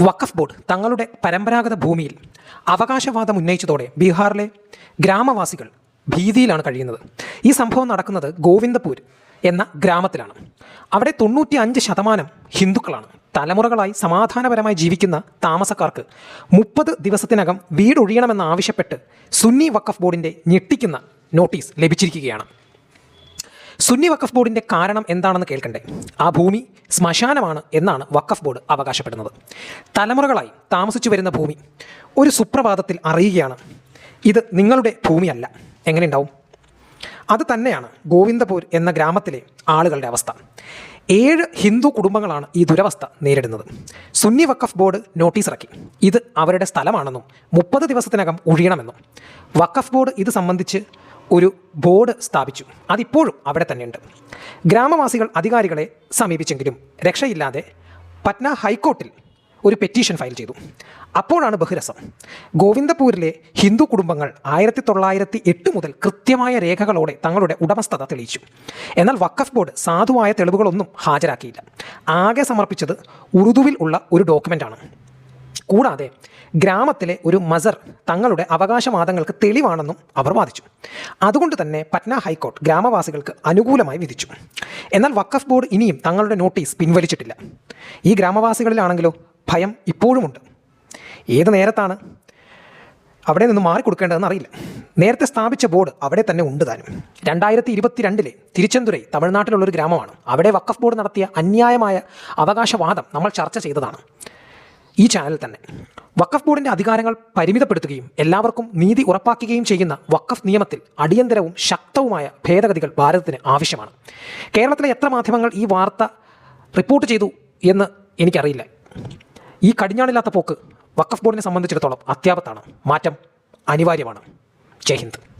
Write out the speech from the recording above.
വഖഫ് board തങ്ങളുടെ പരമ്പരാഗത ഭൂമിയിൽ അവകാശവാദം ഉന്നയിച്ചതോടെ ബീഹാറിലെ ഗ്രാമവാസികൾ ഭീതിയിലാണ് കഴിയുന്നത്. ഈ സംഭവം നടക്കുന്നത് ഗോവിന്ദപൂർ എന്ന ഗ്രാമത്തിലാണ്. അവിടെ തൊണ്ണൂറ്റി അഞ്ച് ശതമാനം ഹിന്ദുക്കളാണ്. തലമുറകളായി സമാധാനപരമായി ജീവിക്കുന്ന താമസക്കാർക്ക് മുപ്പത് ദിവസത്തിനകം വീടൊഴിയണമെന്ന് ആവശ്യപ്പെട്ട് സുന്നി വഖഫ് ബോർഡിന്റെ ഞെട്ടിക്കുന്ന നോട്ടീസ് ലഭിച്ചിരിക്കുകയാണ്. സുന്നി വഖഫ് ബോർഡിന്റെ കാരണം എന്താണെന്ന് കേൾക്കണ്ടേ? ആ ഭൂമി ശ്മശാനമാണ് എന്നാണ് വഖഫ് ബോർഡ് അവകാശപ്പെടുന്നത്. തലമുറകളായി താമസിച്ചു വരുന്ന ഭൂമി ഒരു സുപ്രഭാതത്തിൽ അറിയുകയാണ്. ഇത് നിങ്ങളുടെ ഭൂമിയല്ല. എങ്ങനെയുണ്ടാവും? അത് തന്നെയാണ് ഗോവിന്ദപൂർ എന്ന ഗ്രാമത്തിലെ ആളുകളുടെ അവസ്ഥ. ഏഴ് ഹിന്ദു കുടുംബങ്ങളാണ് ഈ ദുരവസ്ഥ നേരിടുന്നത്. സുന്നി വഖഫ് ബോർഡ് നോട്ടീസ് ഇറക്കി. ഇത് അവരുടെ സ്ഥലമാണെന്നും മുപ്പത് ദിവസത്തിനകം ഒഴിയണമെന്നും. വഖഫ് ബോർഡ് ഇത് സംബന്ധിച്ച് ഒരു ബോർഡ് സ്ഥാപിച്ചു. അതിപ്പോഴും അവിടെ തന്നെയുണ്ട്. ഗ്രാമവാസികൾ അധികാരികളെ സമീപിച്ചെങ്കിലും രക്ഷയില്ലാതെ പറ്റ്ന ഹൈക്കോർട്ടിൽ ഒരു പെറ്റീഷൻ ഫയൽ ചെയ്തു. അപ്പോഴാണ് ബഹുരസം. ഗോവിന്ദപൂരിലെ ഹിന്ദു കുടുംബങ്ങൾ ആയിരത്തി തൊള്ളായിരത്തി എട്ട് മുതൽ കൃത്യമായ രേഖകളോടെ തങ്ങളുടെ ഉടമസ്ഥത തെളിയിച്ചു. എന്നാൽ വഖഫ് ബോർഡ് സാധുവായ തെളിവുകളൊന്നും ഹാജരാക്കിയില്ല. ആകെ സമർപ്പിച്ചത് ഉറുദുവിൽ ഉള്ള ഒരു ഡോക്യുമെന്റാണ് കൂടാതെ ഗ്രാമത്തിലെ ഒരു മസർ തങ്ങളുടെ അവകാശവാദങ്ങൾക്ക് തെളിവാണെന്നും അവർ വാദിച്ചു. അതുകൊണ്ട് തന്നെ പറ്റ്ന ഹൈക്കോർട്ട് ഗ്രാമവാസികൾക്ക് അനുകൂലമായി വിധിച്ചു. എന്നാൽ വഖഫ് ബോർഡ് ഇനിയും തങ്ങളുടെ നോട്ടീസ് പിൻവലിച്ചിട്ടില്ല. ഈ ഗ്രാമവാസികളിലാണെങ്കിലോ ഭയം ഇപ്പോഴുമുണ്ട്. ഏത് നേരത്താണ് അവിടെ നിന്ന് മാറിക്കൊടുക്കേണ്ടതെന്ന് അറിയില്ല. നേരത്തെ സ്ഥാപിച്ച ബോർഡ് അവിടെ തന്നെ ഉണ്ട് താനും. രണ്ടായിരത്തി ഇരുപത്തിരണ്ടിലെ തിരുച്ചെന്തുരൈ തമിഴ്നാട്ടിലുള്ള ഒരു ഗ്രാമമാണ്. അവിടെ വഖഫ് ബോർഡ് നടത്തിയ അന്യായമായ അവകാശവാദം നമ്മൾ ചർച്ച ചെയ്തതാണ്. ഈ ചാനൽ തന്നെ. വഖഫ് ബോർഡിന്റെ അധികാരങ്ങൾ പരിമിതപ്പെടുത്തുകയും എല്ലാവർക്കും നീതി ഉറപ്പാക്കുകയും ചെയ്യുന്ന വഖഫ് നിയമത്തിൽ അടിയന്തരവും ശക്തവുമായ ഭേദഗതികൾ ഭാരതത്തിന് ആവശ്യമാണ്. കേരളത്തിലെ എത്ര മാധ്യമങ്ങൾ ഈ വാർത്ത റിപ്പോർട്ട് ചെയ്തു എന്ന് എനിക്കറിയില്ല. ഈ കടിഞ്ഞാണില്ലാത്ത പോക്ക് വഖഫ് ബോർഡിനെ സംബന്ധിച്ചിടത്തോളം അത്യാപത്താണ്. മാറ്റം അനിവാര്യമാണ്. ജയ് ഹിന്ദ്.